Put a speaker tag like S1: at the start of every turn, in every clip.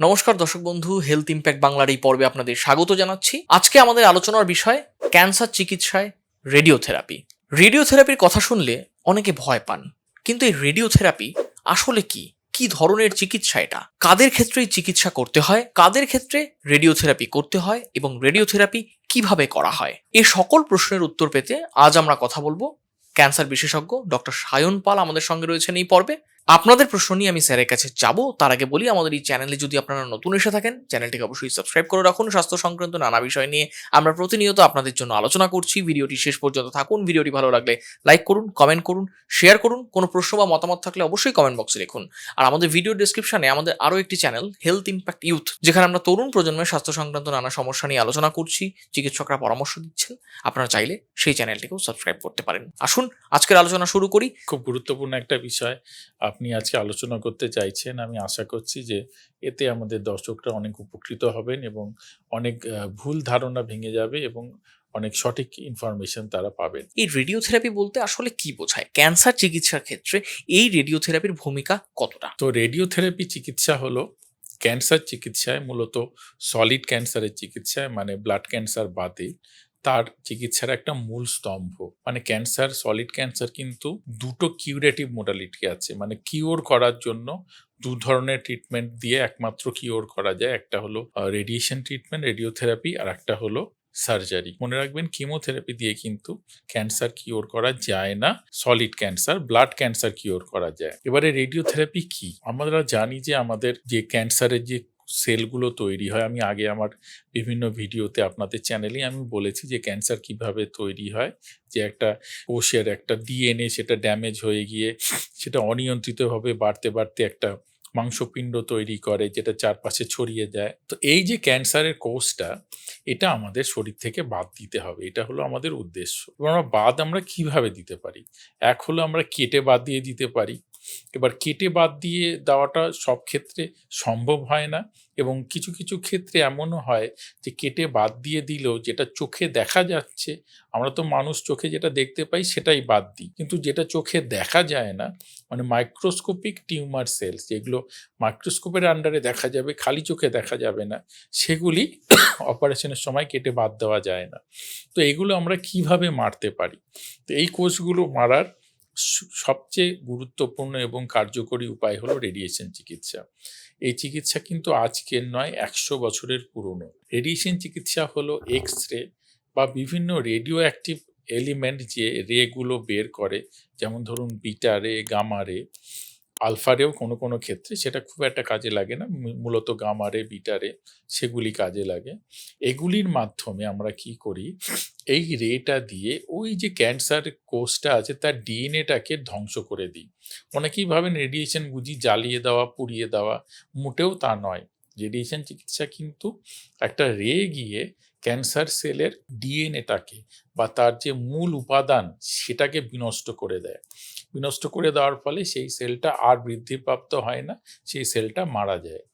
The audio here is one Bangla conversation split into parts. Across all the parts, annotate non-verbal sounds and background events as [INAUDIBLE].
S1: নমস্কার দর্শক বন্ধু হেলথ ইম্প্যাক্ট বাংলার এই পর্বে আপনাদের স্বাগত জানাচ্ছি। আজকে আমাদের আলোচনার বিষয়, ক্যান্সার চিকিৎসায় রেডিওথেরাপি। রেডিওথেরাপির কথা শুনলে অনেকে ভয় পান, কিন্তু এই রেডিওথেরাপি আসলে কি? কি ধরনের চিকিৎসা এটা? কাদের ক্ষেত্রে চিকিৎসা করতে হয়? কাদের ক্ষেত্রে রেডিওথেরাপি করতে হয়? এবং রেডিওথেরাপি কীভাবে করা হয়? এই সকল প্রশ্নের উত্তর পেতে আজ আমরা কথা বলব। ক্যান্সার বিশেষজ্ঞ ডক্টর সায়ন পাল আমাদের সঙ্গে রয়েছেন এই পর্বে। আপনাদের প্রশ্ন নিয়ে আমি স্যারের কাছে যাব। তার আগে বলি, আমাদের এই চ্যানেলে যদি আপনারা নতুন এসে থাকেন, চ্যানেলটিকে অবশ্যই সাবস্ক্রাইব করে রাখুন। স্বাস্থ্য সংক্রান্ত নানা বিষয় নিয়ে আমরা প্রতিনিয়ত আপনাদের জন্য আলোচনা করছি। ভিডিওটি শেষ পর্যন্ত থাকুন। ভিডিওটি ভালো লাগলে লাইক করুন, কমেন্ট করুন, শেয়ার করুন। কোনো প্রশ্ন বা মতামত থাকলে অবশ্যই কমেন্ট বক্সে লিখুন। আর আমাদের ভিডিও ডেসক্রিপশনে আমাদের আরও একটি চ্যানেল হেলথ ইম্প্যাক্ট ইউথ যেখানে আমরা তরুণ প্রজন্মের স্বাস্থ্য সংক্রান্ত নানা সমস্যা নিয়ে আলোচনা করছি। চিকিৎসকরা পরামর্শ দিচ্ছেন। আপনারা চাইলে সেই চ্যানেলটিকেও সাবস্ক্রাইব করতে পারেন। আসুন, আজকের আলোচনা শুরু করি।
S2: খুব গুরুত্বপূর্ণ একটা বিষয়। আপনি আজকে আলোচনা করতে চাইছেন আমি আশা করছি যে এতে আমাদের দর্শকরা অনেক উপকৃত হবেন এবং অনেক ভুল ধারণা ভেঙে যাবে এবং অনেক সঠিক ইনফরমেশন তারা পাবেন।
S1: এই রেডিওথেরাপি বলতে আসলে কি বোঝায়? ক্যান্সার চিকিৎসার ক্ষেত্রে এই রেডিওথেরাপির ভূমিকা কতটা?
S2: তো রেডিওথেরাপি চিকিৎসা হলো ক্যান্সার চিকিৎসায় মূলত সলিড ক্যান্সারের চিকিৎসায় মানে ব্লাড ক্যান্সার বাদে তার চিকিৎসার একটা মূল স্তম্ভ। মানে ক্যান্সার সলিড ক্যান্সার কিন্তু দুটো কিউরেটিভ মোডালিটি আছে। মানে কিওর করার জন্য দু ধরনের ট্রিটমেন্ট দিয়ে একমাত্র কিওর করা যায়। একটা হলো রেডিয়েশন ট্রিটমেন্ট রেডিওথেরাপি আর একটা হলো সার্জারি মনে রাখবেন কিমোথেরাপি দিয়ে কিন্তু ক্যান্সার কিওর করা যায় না solid cancer blood cancer cure করা যায়। এবারে রেডিওথেরাপি কি? আমরা জানি যে আমাদের যে ক্যান্সারের যে সেলগুলো তৈরি হয়। আমি আগে আমার বিভিন্ন ভিডিওতে আপনাদের চ্যানেলে আমি বলেছি যে ক্যান্সার কীভাবে তৈরি হয়, যে একটা কোষের একটা ডিএনএ সেটা ড্যামেজ হয়ে গিয়ে সেটা অনিয়ন্ত্রিতভাবে বাড়তে বাড়তে একটা মাংসপিণ্ড তৈরি করে, যেটা চারপাশে ছড়িয়ে যায়। তো এই যে ক্যান্সারের কোষটা, এটা আমাদের শরীর থেকে বাদ দিতে হবে। এটা হলো আমাদের উদ্দেশ্য। এবার আমরা বাদ আমরা কীভাবে দিতে পারি? এক হলো আমরা কেটে বাদ দিয়ে দিতে পারি। এবার কেটে বাদ দিয়ে দেওয়াটা সব ক্ষেত্রে সম্ভব হয় না এবং কিছু কিছু ক্ষেত্রে এমনও হয় যে কেটে বাদ দিয়ে দিলেও যেটা চোখে দেখা যাচ্ছে, আমরা তো মানুষ চোখে যেটা দেখতে পাই সেটাই বাদ দিই। কিন্তু যেটা চোখে দেখা যায় না মানে মাইক্রোস্কোপিক টিউমার সেলস যেগুলো মাইক্রোস্কোপের আন্ডারে দেখা যাবে, খালি চোখে দেখা যাবে না, সেগুলি [COUGHS] অপারেশনের সময় কেটে বাদ দেওয়া যায় না। তো এগুলো আমরা কীভাবে মারতে পারি? তো এই কোষগুলো মারার সবচেয়ে গুরুত্বপূর্ণ এবং কার্যকরী উপায় হলো রেডিয়েশন চিকিৎসা। এই চিকিৎসা কিন্তু আজকের নয়, একশো বছরের পুরনো। রেডিয়েশন চিকিৎসা হলো এক্স রে বা বিভিন্ন রেডিও অ্যাক্টিভ এলিমেন্ট যে রেগুলো বের করে, যেমন ধরুন বিটা রে গামা রে আলফা রেও কোনো কোনো ক্ষেত্রে সেটা খুব একটা কাজে লাগে না। মূলত গামারে, বিটারে সেগুলি কাজে লাগে। এগুলির মাধ্যমে আমরা কি করি, এই রেটা দিয়ে ওই যে ক্যান্সার কোষটা আছে তার ডিএনএটাকে ধ্বংস করে দিই। অনেকেই ভাবেন রেডিয়েশন বুঝি জ্বালিয়ে দেওয়া, পুড়িয়ে দেওয়া, মোটেও তা নয়। রেডিয়েশন চিকিৎসা কিন্তু একটা রে গিয়ে ক্যান্সার সেলের ডিএনএটাকে বা তার যে মূল উপাদান সেটাকে বিনষ্ট করে দেয়। বিনষ্ট করে দেওয়ার ফলে সেই সেলটা আর বৃদ্ধিপ্রাপ্ত হয় না, সেই সেলটা মারা যায়।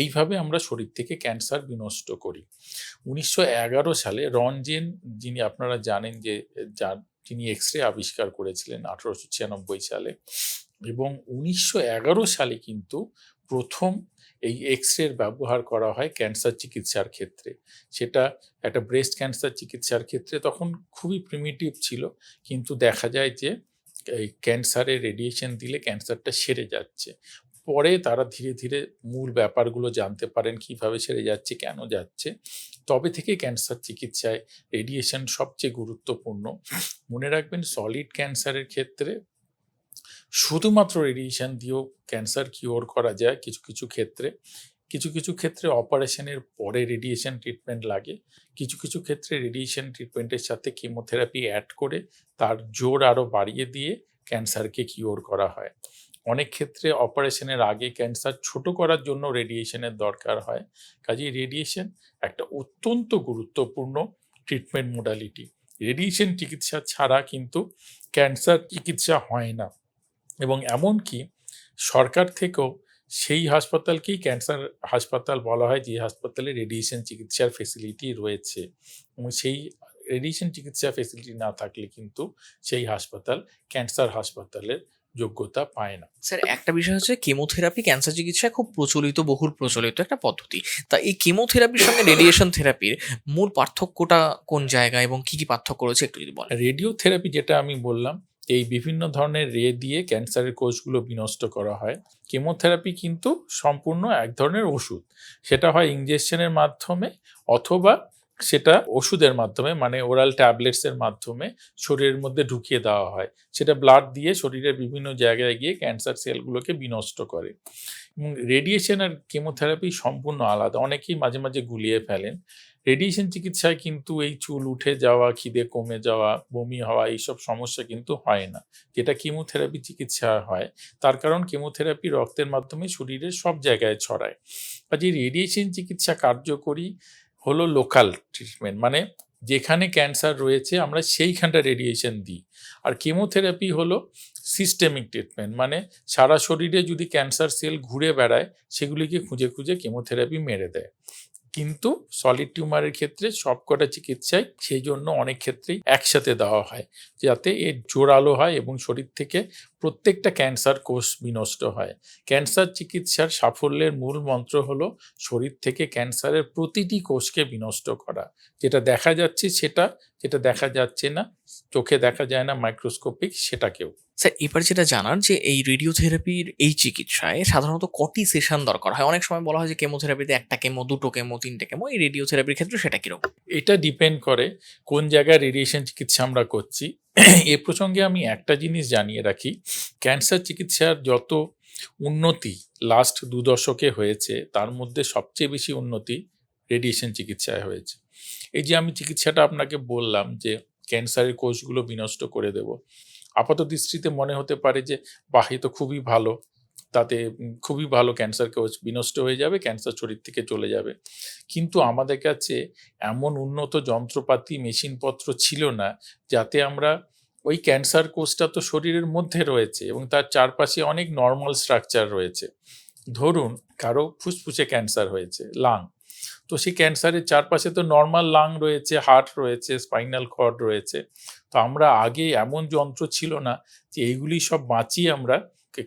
S2: এইভাবে আমরা শরীর থেকে ক্যান্সার বিনষ্ট করি। উনিশশো এগারো সালে রঞ্জেন, যিনি আপনারা জানেন যে তিনি এক্স রে আবিষ্কার করেছিলেন আঠারোশো ছিয়ানব্বই সালে এবং উনিশশো এগারো সালে কিন্তু প্রথম এই এক্স রের ব্যবহার করা হয় ক্যান্সার চিকিৎসার ক্ষেত্রে। সেটা একটা ব্রেস্ট ক্যান্সার চিকিৎসার ক্ষেত্রে তখন খুবই প্রিমিটিভ ছিল, কিন্তু দেখা যায় যে এই ক্যান্সারে রেডিয়েশন দিলে ক্যান্সারটা সেরে যাচ্ছে। পরে তারা ধীরে ধীরে মূল ব্যাপারগুলো জানতে পারেন, কীভাবে সেরে যাচ্ছে, কেন যাচ্ছে। তবে থেকে ক্যান্সার চিকিৎসায় রেডিয়েশন সবচেয়ে গুরুত্বপূর্ণ। মনে রাখবেন সলিড ক্যান্সারের ক্ষেত্রে শুধুমাত্র রেডিয়েশন দিয়েও ক্যান্সার কিওর করা যায় কিছু কিছু ক্ষেত্রে। কিছু কিছু ক্ষেত্রে অপারেশনের পরে রেডিয়েশন ট্রিটমেন্ট লাগে, কিছু কিছু ক্ষেত্রে রেডিয়েশন ট্রিটমেন্টের সাথে কিমোথেরাপি অ্যাড করে তার জোর আরও বাড়িয়ে দিয়ে ক্যান্সারকে কিওর করা হয়। অনেক ক্ষেত্রে অপারেশনের আগে ক্যান্সার ছোট করার জন্য রেডিয়েশনের দরকার হয়, কাজেই রেডিয়েশন একটা অত্যন্ত গুরুত্বপূর্ণ ট্রিটমেন্ট মোডালিটি রেডিয়েশন চিকিৎসা ছাড়া কিন্তু ক্যান্সার চিকিৎসা হয় না। এবং এমনকি সরকার থেকেও সেই হাসপাতালকেই ক্যান্সার হাসপাতাল বলা হয় যে হাসপাতালে রেডিয়েশন চিকিৎসার ফেসিলিটি রয়েছে। এবং সেই রেডিয়েশন চিকিৎসা ফেসিলিটি না থাকলে কিন্তু সেই হাসপাতাল ক্যান্সার হাসপাতালের যোগ্যতা পায় না।
S1: স্যার একটা বিষয় হচ্ছে কেমোথেরাপি ক্যান্সার চিকিৎসা খুব প্রচলিত বহুল প্রচলিত একটা পদ্ধতি। তা এই কেমোথেরাপির সঙ্গে রেডিয়েশন থেরাপির মূল পার্থক্যটা কোন জায়গায় এবং কি কি পার্থক্য রয়েছে একটু যদি বলেন?
S2: রেডিওথেরাপি যেটা আমি বললাম এই বিভিন্ন ধরনের রে দিয়ে ক্যান্সারের কোষগুলো বিনষ্ট করা হয়। কেমোথেরাপি কিন্তু সম্পূর্ণ এক ধরনের ওষুধ। সেটা হয় ইঞ্জেকশনের মাধ্যমে অথবা সেটা ওষুধের মাধ্যমে মানে ওরাল ট্যাবলেটসের মাধ্যমে শরীরের মধ্যে ঢুকিয়ে দেওয়া হয়। সেটা ব্লাড দিয়ে শরীরের বিভিন্ন জায়গায় গিয়ে ক্যান্সার সেলগুলোকে বিনষ্ট করে। রেডিয়েশন আর কেমোথেরাপি সম্পূর্ণ আলাদা। অনেকেই মাঝে মাঝে গুলিয়ে ফেলেন। রেডিয়েশন চিকিৎসায় কিন্তু এই চুল উঠে যাওয়া, খিদে কমে যাওয়া, বমি হওয়া এইসব সমস্যা কিন্তু হয় না। যেটা কেমোথেরাপি চিকিৎসা হয়, তার কারণ কেমোথেরাপি রক্তের মাধ্যমে শরীরের সব জায়গায় ছড়ায়। কাজে রেডিয়েশন চিকিৎসা কার্যকরী হলো লোকাল ট্রিটমেন্ট মানে যেখানে ক্যান্সার রয়েছে আমরা সেইখানটা রেডিয়েশন দিই। আর কেমোথেরাপি হলো সিস্টেমিক ট্রিটমেন্ট মানে সারা শরীরে যদি ক্যান্সার সেল ঘুরে বেড়ায়, সেগুলিকে খুঁজে খুঁজে কেমোথেরাপি মেরে দেয়। কিন্তু সলিড টিউমারের ক্ষেত্রে সবকটা চিকিৎসায় সেই জন্য অনেক ক্ষেত্রেই একসাথে দেওয়া হয়, যাতে এর জোরালো হয় এবং শরীর থেকে প্রত্যেকটা ক্যান্সার কোষ বিনষ্ট হয়। ক্যান্সার চিকিৎসার সাফল্যের মূল মন্ত্র হলো শরীর থেকে ক্যান্সারের প্রতিটি কোষকে বিনষ্ট করা। যেটা দেখা যাচ্ছে সেটা, যেটা দেখা যাচ্ছে না, চোখে দেখা যায় না মাইক্রোস্কোপিক সেটাকেও।
S1: স্যার, এবার যেটা জানার যে এই রেডিওথেরাপির এই চিকিৎসায় সাধারণত কটি সেশন দরকার হয়? অনেক সময় বলা হয় যে কেমোথেরাপিতে একটা কেমো দুটো কেমো তিনটে কেমো এই রেডিওথেরাপির ক্ষেত্রে সেটা কীরকম?
S2: এটা ডিপেন্ড করে কোন জায়গায় রেডিয়েশন চিকিৎসা আমরা করছি। [CLEARS THROAT] এ প্রসঙ্গে আমি একটা জিনিস জানিয়ে রাখি। ক্যান্সার চিকিৎসার যত উন্নতি লাস্ট দু দশকে হয়েছে, তার মধ্যে সবচেয়ে বেশি উন্নতি রেডিয়েশন চিকিৎসায় হয়েছে। এই যে আমি চিকিৎসাটা আপনাকে বললাম যে ক্যান্সারের কোষগুলো বিনষ্ট করে দেব। আপাত দৃষ্টিতে মনে হতে পারে যে, বাহ তো খুবই ভালো। তাতে খুবই ভালো ক্যান্সার কোষ বিনষ্ট হয়ে যাবে ক্যান্সার শরীর থেকে চলে যাবে। কিন্তু আমাদের কাছে এমন উন্নত যন্ত্রপাতি, মেশিনপত্র ছিল না, যাতে আমরা ওই ক্যান্সার কোষটা তো শরীরের মধ্যে রয়েছে এবং তার চারপাশে অনেক নর্মাল স্ট্রাকচার রয়েছে। ধরুন, কারও ফুসফুসে ক্যান্সার হয়েছে লাং তো সেই ক্যান্সারের চারপাশে তো নর্মাল লাং রয়েছে হার্ট রয়েছে স্পাইনাল কর্ড রয়েছে। তো আমরা আগে এমন যন্ত্র ছিল না যে এইগুলি সব বাঁচিয়ে আমরা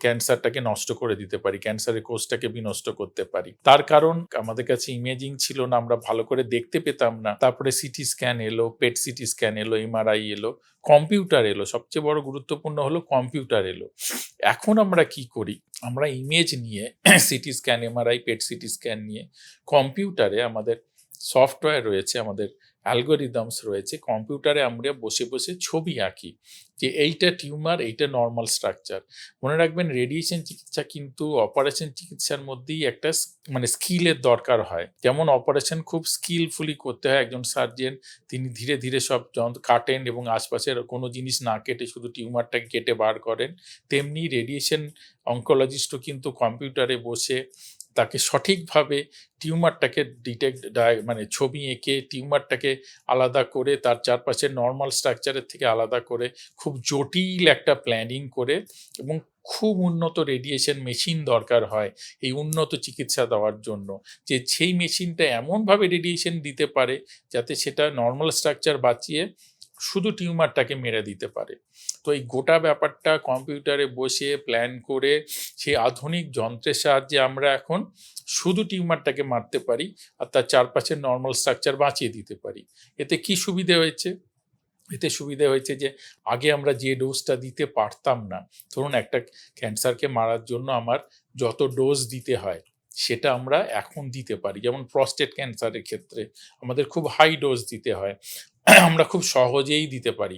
S2: ক্যান্সারটাকে নষ্ট করে দিতে পারি, ক্যান্সারের কোষটাকে বিনষ্ট করতে পারি। তার কারণ আমাদের কাছে ইমেজিং ছিল না, আমরা ভালো করে দেখতে পেতাম না। তারপরে সিটি স্ক্যান এলো পেট সিটি স্ক্যান এলো এমআরআই এলো কম্পিউটার এলো, সবচেয়ে বড় গুরুত্বপূর্ণ হলো কম্পিউটার এলো। এখন আমরা কি করি? আমরা ইমেজ নিয়ে CT scan MRI PET CT scan নিয়ে কম্পিউটারে আমাদের সফটওয়্যার রয়েছে, আমাদের অ্যালগোরিদমস রয়েছে কম্পিউটারে আমরা বসে বসে ছবি আঁকি যে এইটা টিউমার এইটা নর্মাল স্ট্রাকচার মনে রাখবেন রেডিয়েশন চিকিৎসা কিন্তু অপারেশন চিকিৎসার মধ্যেই একটা মানে স্কিলের দরকার হয়। যেমন অপারেশন খুব স্কিলফুলি করতে হয়, একজন সার্জেন তিনি ধীরে ধীরে সব যন্ত্র কাটেন এবং আশপাশের কোনো জিনিস না কেটে শুধু টিউমারটাকে কেটে বার করেন, তেমনি রেডিয়েশন অঙ্কোলজিস্টও কিন্তু কম্পিউটারে বসে তাকে সঠিকভাবে টিউমারটাকে ডিটেক্ট মানে ছবি এঁকে টিউমারটাকে আলাদা করে তার চারপাশের নর্মাল স্ট্রাকচারের থেকে আলাদা করে খুব জটিল একটা প্ল্যানিং করে এবং খুব উন্নত রেডিয়েশন মেশিন দরকার হয় এই উন্নত চিকিৎসা দেওয়ার জন্য। যে সেই মেশিনটা এমনভাবে রেডিয়েশন দিতে পারে যাতে সেটা নর্মাল স্ট্রাকচার বাঁচিয়ে শুধু টিউমারটাকে মেরে দিতে পারে। তো এই গোটা ব্যাপারটা কম্পিউটারে বসে প্ল্যান করে সেই আধুনিক যন্ত্রের সাহায্যে আমরা এখন শুধু টিউমারটাকে মারতে পারি আর তার চারপাশের নর্মাল স্ট্রাকচার বাঁচিয়ে দিতে পারি। এতে কি সুবিধে হয়েছে? এতে সুবিধা হয়েছে যে আগে আমরা যে ডোজটা দিতে পারতাম না, ধরুন একটা ক্যান্সারকে মারার জন্য আমার যত ডোজ দিতে হয়, সেটা আমরা এখন দিতে পারি। যেমন প্রস্টেট ক্যান্সারের ক্ষেত্রে আমাদের খুব হাই ডোজ দিতে হয়। আমরা খুব সহজেই দিতে পারি।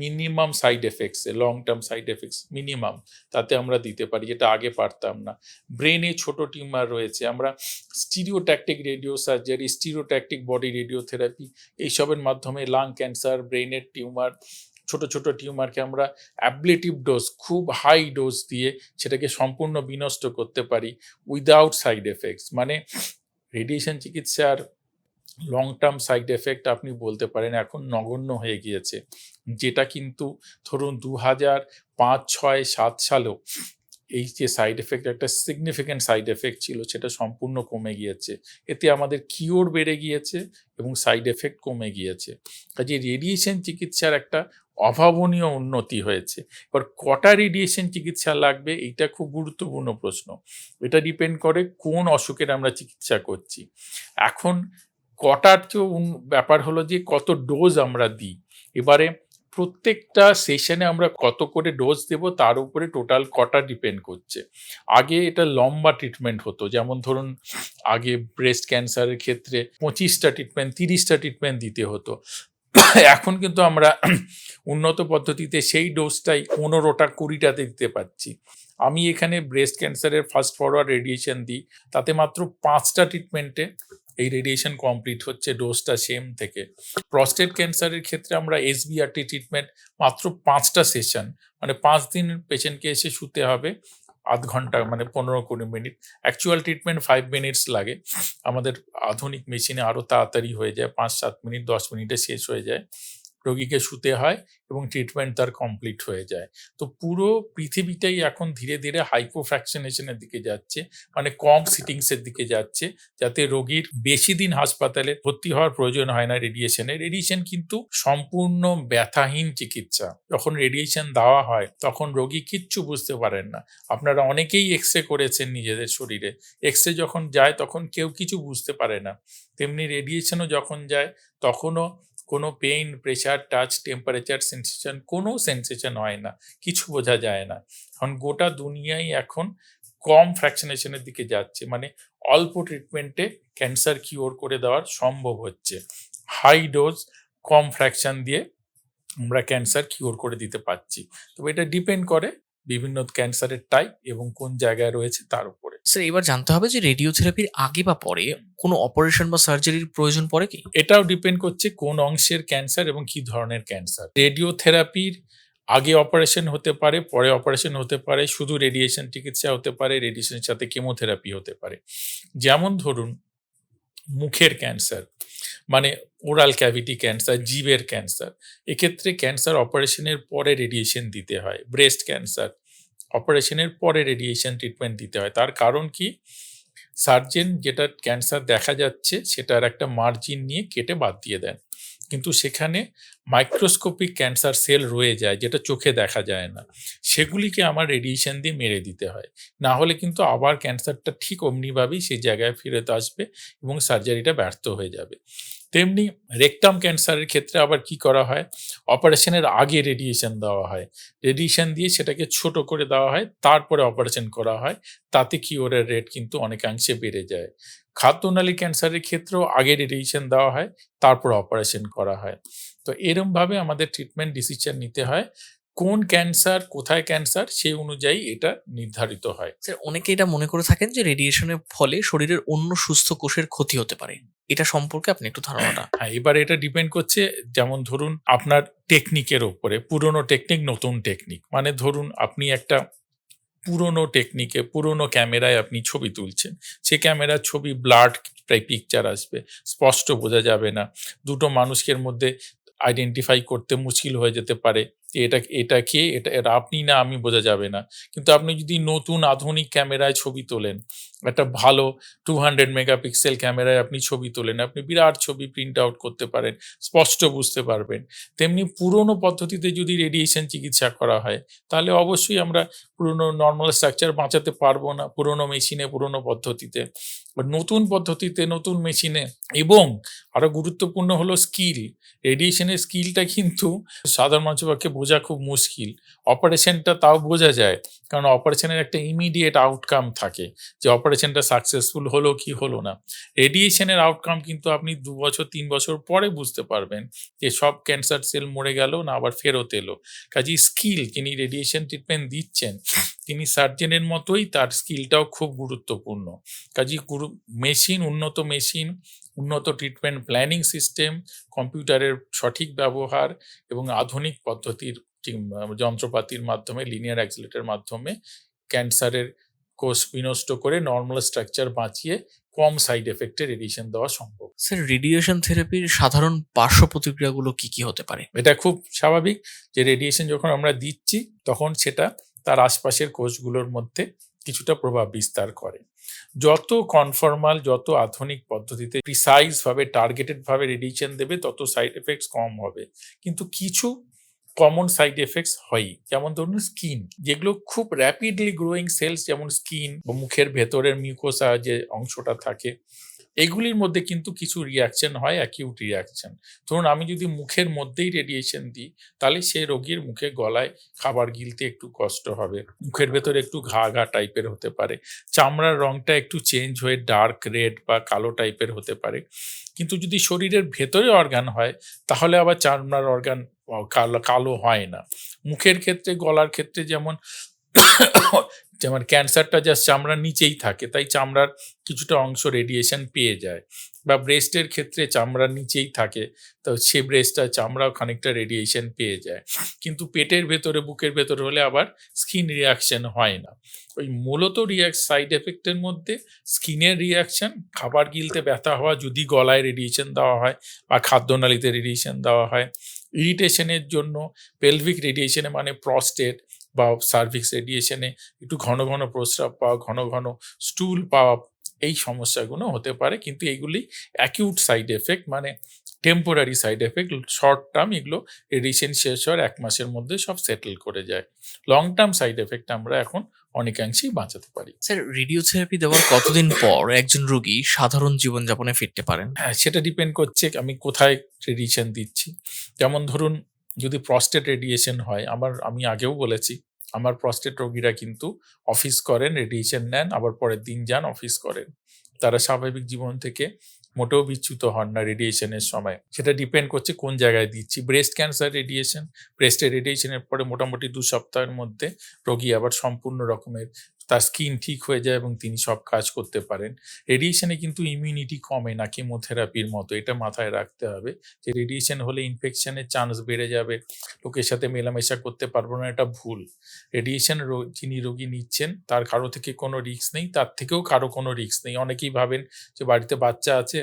S2: Minimum side effects long term side effects minimum তাতে আমরা দিতে পারি, যেটা আগে পারতাম না। ব্রেনে ছোট টিউমার রয়েছে, আমরা stereotactic radio surgery stereotactic body radiotherapy এইসবের মাধ্যমে লাং ক্যান্সার ব্রেনের টিউমার ছোট ছোট টিউমারকে আমরা অ্যাবলেটিভ ডোজ খুব হাই ডোজ দিয়ে সেটাকে সম্পূর্ণ বিনষ্ট করতে পারি উইদাউট সাইড এফেক্টস মানে রেডিয়েশন চিকিৎসার লং টার্ম সাইড এফেক্ট আপনি বলতে পারেন এখন নগণ্য হয়ে গিয়েছে। যেটা কিন্তু ধরুন দু হাজার পাঁচ, ছয়, সাত সালেও এই যে সাইড এফেক্ট একটা সিগনিফিক্যান্ট সাইড এফেক্ট ছিল, সেটা সম্পূর্ণ কমে গিয়েছে। এতে আমাদের কিওর বেড়ে গিয়েছে এবং সাইড এফেক্ট কমে গিয়েছে। কাজে রেডিয়েশন চিকিৎসার একটা অভাবনীয় উন্নতি হয়েছে। এবার কটা রেডিয়েশন চিকিৎসা লাগবে, এইটা খুব গুরুত্বপূর্ণ প্রশ্ন। এটা ডিপেন্ড করে কোন অসুখের আমরা চিকিৎসা করছি। এখন কটার তো ব্যাপার হলো যে কত ডোজ আমরা দিই। এবারে প্রত্যেকটা সেশনে আমরা কত করে ডোজ দেব তার উপরে টোটাল কটা ডিপেন্ড করছে। আগে এটা লম্বা ট্রিটমেন্ট হতো, যেমন ধরুন আগে ব্রেস্ট ক্যান্সারের ক্ষেত্রে পঁচিশটা ট্রিটমেন্ট তিরিশটা ট্রিটমেন্ট দিতে হতো। এখন কিন্তু আমরা উন্নত পদ্ধতিতে সেই ডোজটাই পনেরোটা, কুড়িটাতে দিতে পারছি। আমি এখানে ব্রেস্ট ক্যান্সারের ফার্স্ট ফরওয়ার্ড রেডিয়েশন দিই, তাতে মাত্র পাঁচটা ট্রিটমেন্টে এই রেডিয়েশন কমপ্লিট হচ্ছে ডোজটা সেম থেকে। প্রস্টেট ক্যান্সারের ক্ষেত্রে আমরা এসবিআরটি ট্রিটমেন্ট মাত্র পাঁচটা সেশন মানে পাঁচ দিন পেশেন্টকে এসে শুতে হবে, আধ ঘণ্টা মানে পনেরো কুড়ি minute. Actual treatment five minutes লাগে। আমাদের আধুনিক মেশিনে আরও তাড়াতাড়ি হয়ে যায়, পাঁচ সাত মিনিট, দশ মিনিটে শেষ হয়ে যায়। রোগীকে শুতে হয় এবং ট্রিটমেন্ট তার কমপ্লিট হয়ে যায়। তো পুরো পৃথিবীটাই এখন ধীরে ধীরে হাইপোফ্র্যাকশনেশনের দিকে যাচ্ছে মানে কম সিটিংসের দিকে যাচ্ছে, যাতে রোগীর বেশি দিন হাসপাতালে ভর্তি হওয়ার প্রয়োজন হয় না রেডিয়েশনে রেডিয়েশন কিন্তু সম্পূর্ণ ব্যথাহীন চিকিৎসা। যখন রেডিয়েশন দেওয়া হয়, তখন রোগী কিচ্ছু বুঝতে পারেন না। আপনারা অনেকেই এক্স রে করেছেন নিজেদের শরীরে। এক্স রে যখন যায়, তখন কেউ কিছু বুঝতে পারে না। তেমনি রেডিয়েশনও যখন যায়, তখনও কোনো pain pressure touch temperature sensation কোনো সেন্সেশন হয় না। কিছু বোঝা যায় না। কারণ গোটা দুনিয়াই এখন কম ফ্র্যাকশনেশনের দিকে যাচ্ছে। মানে অল্প ট্রিটমেন্টে ক্যান্সার কিওর করে দেওয়ার সম্ভব হচ্ছে। হাই ডোজ কম ফ্র্যাকশন দিয়ে আমরা ক্যান্সার কিওর করে দিতে পারছি। তবে এটা ডিপেন্ড করে বিভিন্ন ক্যান্সারের টাইপ এবং কোন জায়গায় রয়েছে তার উপরে।
S1: স্যার এবার জানতে হবে যে রেডিওথেরাপির আগে বা পরে কোনো অপারেশন বা সার্জারির প্রয়োজন পড়ে কি?
S2: এটাও ডিপেন্ড করছে কোন অংশের ক্যান্সার এবং কি ধরনের ক্যান্সার রেডিওথেরাপির আগে অপারেশন হতে পারে, পরে অপারেশন হতে পারে, শুধু রেডিয়েশন চিকিৎসা হতে পারে রেডিয়েশনের সাথে কেমোথেরাপি হতে পারে। যেমন ধরুন, মুখের ক্যান্সার মানে ওরাল ক্যাভিটি ক্যান্সার জিভের ক্যান্সার এক্ষেত্রে ক্যান্সার অপারেশনের পরে রেডিয়েশন দিতে হয় ব্রেস্ট ক্যান্সার অপারেশনের পরে রেডিয়েশন ট্রিটমেন্ট দিতে হয়। তার কারণ কি? সার্জেন যেটা ক্যান্সার দেখা যাচ্ছে, সেটার একটা মার্জিন নিয়ে কেটে বাদ দিয়ে দেন। কিন্তু সেখানে মাইক্রোস্কোপিক ক্যান্সার সেল রয়ে যায়, যেটা চোখে দেখা যায় না। সেগুলিকে আমার রেডিয়েশন দিয়ে মেরে দিতে হয়। না হলে কিন্তু আবার ক্যান্সারটা ঠিক অমনিভাবেই সেই জায়গায় ফেরত আসবে এবং সার্জারিটা ব্যর্থ হয়ে যাবে। তেমনি রেকটাম ক্যান্সারের ক্ষেত্রে আবার কি করা হয়? অপারেশনের আগে রেডিয়েশন দেওয়া হয়। রেডিয়েশন দিয়ে সেটাকে ছোট করে দেওয়া হয়, তারপরে অপারেশন করা হয়। তাতে কিওরের রেট কিন্তু অনেকাংশে বেড়ে যায়। খাদ্যনালী ক্যান্সারের ক্ষেত্রেও আগে রেডিয়েশন দেওয়া হয়, তারপর অপারেশন করা হয়। তো এরমভাবে আমাদের ট্রিটমেন্ট ডিসিশন নিতে হয়। কোন ক্যান্সার কোথায় ক্যান্সার সেই অনুযায়ী এটা নির্ধারিত হয়।
S1: স্যার অনেকে এটা মনে করে থাকেন যে রেডিয়েশনের ফলে শরীরের অন্য সুস্থ কোষের ক্ষতি হতে পারে। এটা সম্পর্কে আপনি একটু ধারণাটা।
S2: হ্যাঁ এবার এটা ডিপেন্ড করছে যেমন ধরুন আপনার টেকনিকের ওপরে পুরনো টেকনিক নতুন টেকনিক মানে ধরুন আপনি একটা পুরনো টেকনিকে পুরনো ক্যামেরায় আপনি ছবি তুলছেন। সে ক্যামেরার ছবি ব্লাড প্রায় পিকচার আসবে স্পষ্ট বোঝা যাবে না। দুটো মানুষের মধ্যে আইডেন্টিফাই করতে মুশকিল হয়ে যেতে পারে। এটা এটা কে? এটা এটা আপনি না আমি বোঝা যাবে না। কিন্তু আপনি যদি নতুন আধুনিক ক্যামেরায় ছবি তোলেন, একটা ভালো টু হান্ড্রেড মেগাপিক্সেল ক্যামেরায় আপনি ছবি তোলেন, আপনি বিরাট ছবি প্রিন্ট আউট করতে পারেন, স্পষ্ট বুঝতে পারবেন। তেমনি পুরনো পদ্ধতিতে যদি রেডিয়েশন চিকিৎসা করা হয়, তাহলে অবশ্যই আমরা পুরনো নর্মাল স্ট্রাকচার বাঁচাতে পারব না, পুরনো মেশিনে পুরনো পদ্ধতিতে। নতুন পদ্ধতিতে, নতুন মেশিনে এবং আরও গুরুত্বপূর্ণ হলো স্কিল রেডিয়েশনের স্কিলটা কিন্তু সাধারণ মানুষের পক্ষে বোঝা খুব মুশকিল। অপারেশনটা তাও বোঝা যায়, কারণ অপারেশনের একটা ইমিডিয়েট আউটকাম থাকে যে অপারেশনটা সাকসেসফুল হলো কি হলো না। রেডিয়েশনের আউটকাম কিন্তু আপনি দু বছর, তিন বছর পরে বুঝতে পারবেন যে সব ক্যান্সার সেল মরে গেল, না আবার ফেরত এলো। কাজেই স্কিল যিনি রেডিয়েশন ট্রিটমেন্ট দিচ্ছেন তিনি সার্জেনের মতোই তার স্কিলটাও খুব গুরুত্বপূর্ণ। কাজেই গুরু মেশিন উন্নত মেশিন উন্নত ট্রিটমেন্ট প্ল্যানিং সিস্টেম কম্পিউটারের সঠিক ব্যবহার এবং আধুনিক পদ্ধতির যন্ত্রপাতির মাধ্যমে লিনিয়ার অ্যাক্সিলেটের মাধ্যমে ক্যান্সারের কোষ বিনষ্ট করে নর্মাল স্ট্রাকচার বাঁচিয়ে কম সাইড এফেক্টে রেডিয়েশন দেওয়া সম্ভব।
S1: স্যার রেডিয়েশন থেরাপির সাধারণ পার্শ্ব প্রতিক্রিয়াগুলো কি কি হতে পারে?
S2: এটা খুব স্বাভাবিক যে রেডিয়েশন যখন আমরা দিচ্ছি তখন সেটা তার আশপাশের কোষগুলোর মধ্যে কিছুটা প্রভাব বিস্তার করে। যত কনফর্মাল যত আধুনিক পদ্ধতিতে প্রিসাইজ ভাবে টার্গেটেড ভাবে রেডিয়েশন দেবে, তত সাইড এফেক্টস কম হবে। কিন্তু কিছু কমন সাইড এফেক্টস হয় যেমন ধরুন স্কিন যেগুলো খুব র্যাপিডলি গ্রোয়িং সেলস যেমন স্কিন বা মুখের ভেতরের মিউকোসা যে অংশটা থাকে এগুলির মধ্যে কিন্তু কিছু রিয়াকশন হয় অ্যাকিউট রিয়াকশন ধরুন, আমি যদি মুখের মধ্যেই রেডিয়েশন দিই, তাহলে সেই রোগীর মুখে গলায় খাবার গিলতে একটু কষ্ট হবে। মুখের ভেতরে একটু ঘা ঘা টাইপের হতে পারে। চামড়ার রংটা একটু চেঞ্জ হয়ে ডার্ক রেড বা কালো টাইপের হতে পারে। কিন্তু যদি শরীরের ভেতরে অর্গান হয়, তাহলে আবার চামড়ার অর্গান কালো কালো হয় না। মুখের ক্ষেত্রে, গলার ক্ষেত্রে যেমন যেমন ক্যান্সারটা জাস্ট চামড়ার নিচেই থাকে, তাই চামড়ার কিছুটা অংশ রেডিয়েশন পেয়ে যায়। বা ব্রেস্টের ক্ষেত্রে চামড়ার নিচেই থাকে, তো সে ব্রেস্টটা চামড়াও খানিকটা রেডিয়েশন পেয়ে যায়। কিন্তু পেটের ভেতরে, বুকের ভেতরে হলে আবার স্কিন রিয়াকশন হয় না। ওই মূলত রিয়াক্ট সাইড এফেক্টের মধ্যে স্কিনের রিয়াকশন খাবার গিলতে ব্যথা হওয়া যদি গলায় রেডিয়েশন দেওয়া হয় বা খাদ্যনালীতে রেডিয়েশন দেওয়া হয় ইরিটেশনের জন্য পেলভিক রেডিয়েশনে মানে প্রস্টেট বা সার্ভিক্স রেডিয়েশনে একটু ঘন ঘন প্রস্রাব পাওয়া ঘন ঘন স্টুল পাওয়া এই সমস্যাগুলো হতে পারে। কিন্তু এইগুলি অ্যাকিউট সাইড এফেক্ট মানে temporary side effect short term এগুলো রেডিয়েশন শেষ হওয়ার এক মাসের মধ্যে সব সেটেল করে যায়। লং টার্ম সাইড এফেক্ট আমরা এখন অনেকাংশেই বাঁচাতে পারি।
S1: স্যার রেডিওথেরাপি দেওয়ার কতদিন পর একজন রোগী সাধারণ জীবনযাপনে ফিরতে পারেন?
S2: হ্যাঁ সেটা ডিপেন্ড করছে আমি কোথায় রেডিয়েশন দিচ্ছি। যেমন ধরুন যদি প্রস্টেট রেডিয়েশন হয়, আমার, আমি আগেও বলেছি, আমার প্রস্টেট রোগীরা কিন্তু অফিস করেন রেডিয়েশন নেন, আবার পরের দিন যান অফিস করেন। তারা স্বাভাবিক জীবন থেকে মোটেও বিচ্যুত হন না রেডিয়েশনের সময়। সেটা ডিপেন্ড করছে কোন জায়গায় দিচ্ছি। ব্রেস্ট ক্যান্সার রেডিয়েশন ব্রেস্টের রেডিয়েশনের পরে মোটামুটি দু সপ্তাহের মধ্যে রোগী আবার সম্পূর্ণ রকমের তার স্কিন ঠিক হয়ে যায় এবং তিনি সব কাজ করতে পারেন। রেডিয়েশনে কিন্তু ইমিউনিটি কমে না কেমোথেরাপির মতো। এটা মাথায় রাখতে হবে যে রেডিয়েশন হলে ইনফেকশনের চান্স বেড়ে যাবে। লোকের সাথে মেলামেশা করতে পারব না, এটা ভুল। রেডিয়েশন যিনি রোগী নিচ্ছেন, তার কারও থেকে কোনো রিস্ক নেই, তার থেকেও কারও কোনো রিস্ক নেই। অনেকেই ভাবেন যে বাড়িতে বাচ্চা আছে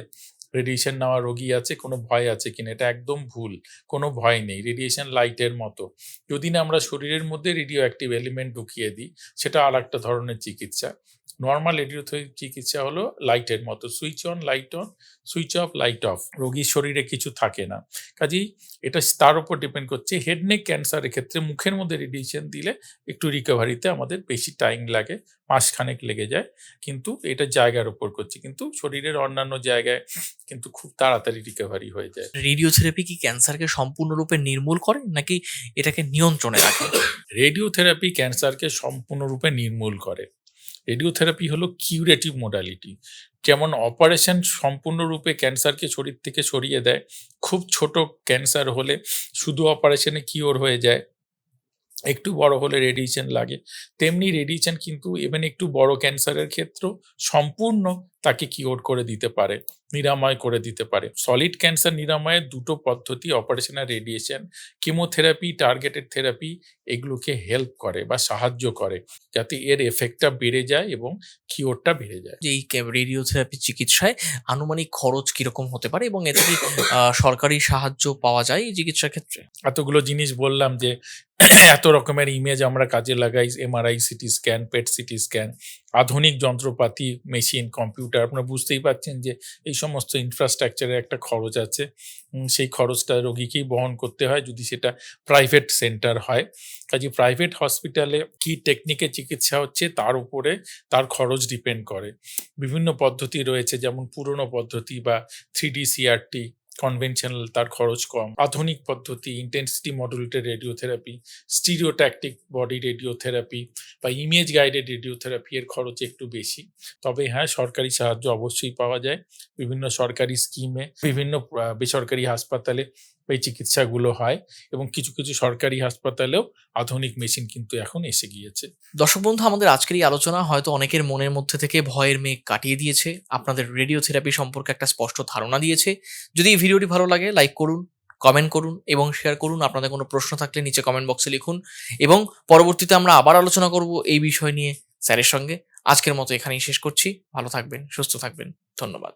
S2: রেডিয়েশন নেওয়া রোগী আছে, কোনো ভয় আছে কিনা, এটা একদম ভুল, কোনো ভয় নেই রেডিয়েশন লাইটের মতো। যদি না আমরা শরীরের মধ্যে রেডিও অ্যাক্টিভ এলিমেন্ট ঢুকিয়ে দিই, সেটা আর একটা ধরনের চিকিৎসা। নর্মাল রেডিওথেরাপি চিকিৎসা হলো লাইটের মতো switch on light on switch off light off রোগীর শরীরে কিছু থাকে না। কাজেই এটা তার উপর ডিপেন্ড করছে হেড নেক ক্যান্সারের ক্ষেত্রে মুখের মধ্যে রেডিয়েশন দিলে একটু রিকভারিতে আমাদের বেশি টাইম লাগে মাসখানেক লেগে যায় কিন্তু এটা জায়গার উপর করছে। কিন্তু শরীরের অন্যান্য জায়গায় কিন্তু খুব তাড়াতাড়ি রিকভারি হয়ে যায়।
S1: রেডিওথেরাপি কি ক্যান্সারকে সম্পূর্ণরূপে নির্মূল করে নাকি এটাকে নিয়ন্ত্রণে রাখে?
S2: রেডিওথেরাপি ক্যান্সারকে সম্পূর্ণরূপে নির্মূল করে। রেডিওথেরাপি হলো কিউরেটিভ মোডালিটি যেমন অপারেশন সম্পূর্ণরূপে ক্যান্সারকে শরীর থেকে সরিয়ে দেয় খুব ছোট ক্যান্সার হলে শুধু অপারেশনে কিওর হয়ে যায় একটু বড় হলে রেডিয়েশন লাগে। তেমনি রেডিয়েশন কিন্তু ইভেন একটু বড় ক্যান্সারের ক্ষেত্র সম্পূর্ণ তাকে কিওর করে দিতে পারে নিরাময় করে দিতে পারে। সলিড ক্যান্সার নিরাময়ের দুটো পদ্ধতি অপারেশন আর রেডিয়েশন কেমোথেরাপি টার্গেটেড থেরাপি এগুলোকে হেল্প করে বা সাহায্য করে যাতে এর এফেক্টটা বেড়ে যায় এবং কিওরটা বেড়ে যায়।
S1: যে এই রেডিওথেরাপি চিকিৎসায় আনুমানিক খরচ কীরকম হতে পারে এবং এতে কি সরকারি সাহায্য পাওয়া যায় এই চিকিৎসার ক্ষেত্রে?
S2: এতগুলো জিনিস বললাম যে এত রকমের ইমেজ আমরা কাজে লাগাই MRI CT scan PET CT scan আধুনিক যন্ত্রপাতি মেশিন কম্পিউটার আপনারা বুঝতেই পারছেন যে এই সমস্ত ইনফ্রাস্ট্রাকচারের একটা খরচ আছে। সেই খরচটা রোগীকেই বহন করতে হয় যদি সেটা প্রাইভেট সেন্টার হয়। কাজে প্রাইভেট হসপিটালে কি টেকনিকে চিকিৎসা হচ্ছে তার উপরে তার খরচ ডিপেন্ড করে। বিভিন্ন পদ্ধতি রয়েছে, যেমন পুরনো পদ্ধতি বা থ্রি ডি সিআরটি কনভেনশনাল তার খরচ কম। আধুনিক পদ্ধতি intensity modulated radiotherapy stereotactic body radiotherapy বা ইমেজ গাইডেড রেডিওথেরাপি এর খরচ একটু বেশি। তবে হ্যাঁ সরকারি সাহায্য অবশ্যই পাওয়া যায়। বিভিন্ন সরকারি স্কিমে বিভিন্ন বেসরকারি হাসপাতালে এই চিকিৎসাগুলো হয় এবং কিছু কিছু সরকারি হাসপাতালেও আধুনিক মেশিন কিন্তু এখন এসে গিয়েছে।
S1: দর্শক বন্ধু, আমাদের আজকের এই আলোচনা হয়তো অনেকের মনের মধ্যে থেকে ভয়ের মেঘ কাটিয়ে দিয়েছে। আপনাদের রেডিও থেরাপি সম্পর্কে একটা স্পষ্ট ধারণা দিয়েছে। যদি এই ভিডিওটি ভালো লাগে, লাইক করুন, কমেন্ট করুন এবং শেয়ার করুন। আপনাদের কোনো প্রশ্ন থাকলে নিচে কমেন্ট বক্সে লিখুন। এবং পরবর্তীতে আমরা আবার আলোচনা করব এই বিষয় নিয়ে স্যারের সঙ্গে। আজকের মতো এখানেই শেষ করছি। ভালো থাকবেন, সুস্থ থাকবেন। ধন্যবাদ।